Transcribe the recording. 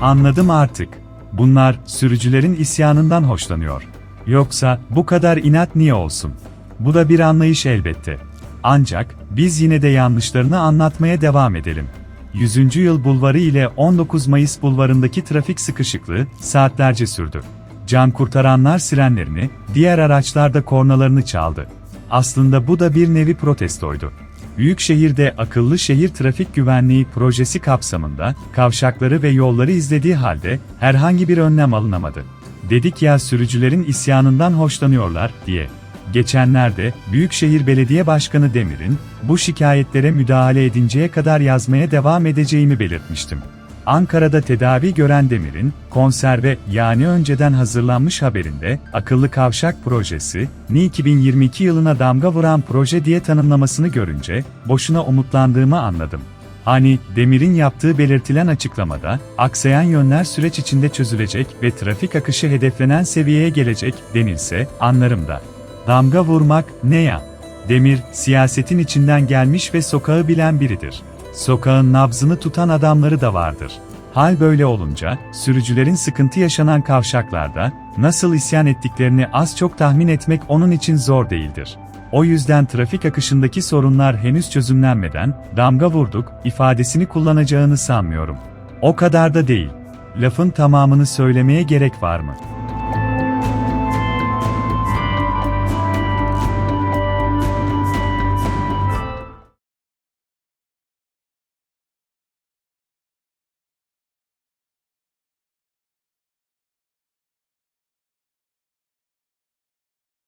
Anladım artık. Bunlar sürücülerin isyanından hoşlanıyor. Yoksa bu kadar inat niye olsun? Bu da bir anlayış elbette. Ancak biz yine de yanlışlarını anlatmaya devam edelim. 100. yıl bulvarı ile 19 Mayıs bulvarındaki trafik sıkışıklığı saatlerce sürdü. Can kurtaranlar sirenlerini, diğer araçlar da kornalarını çaldı. Aslında bu da bir nevi protestoydu. Büyükşehir'de akıllı şehir trafik güvenliği projesi kapsamında kavşakları ve yolları izlediği halde herhangi bir önlem alınamadı. Dedik ya sürücülerin isyanından hoşlanıyorlar diye. Geçenlerde Büyükşehir Belediye Başkanı Demir'in bu şikayetlere müdahale edinceye kadar yazmaya devam edeceğimi belirtmiştim. Ankara'da tedavi gören Demir'in, konserve yani önceden hazırlanmış haberinde, akıllı kavşak projesi, ni 2022 yılına damga vuran proje diye tanımlamasını görünce, boşuna umutlandığımı anladım. Hani, Demir'in yaptığı belirtilen açıklamada, aksayan yönler süreç içinde çözülecek ve trafik akışı hedeflenen seviyeye gelecek denilse, anlarım da. Damga vurmak ne ya? Demir, siyasetin içinden gelmiş ve sokağı bilen biridir. Sokağın nabzını tutan adamları da vardır. Hal böyle olunca, sürücülerin sıkıntı yaşanan kavşaklarda, nasıl isyan ettiklerini az çok tahmin etmek onun için zor değildir. O yüzden trafik akışındaki sorunlar henüz çözümlenmeden, damga vurduk, ifadesini kullanacağını sanmıyorum. O kadar da değil. Lafın tamamını söylemeye gerek var mı?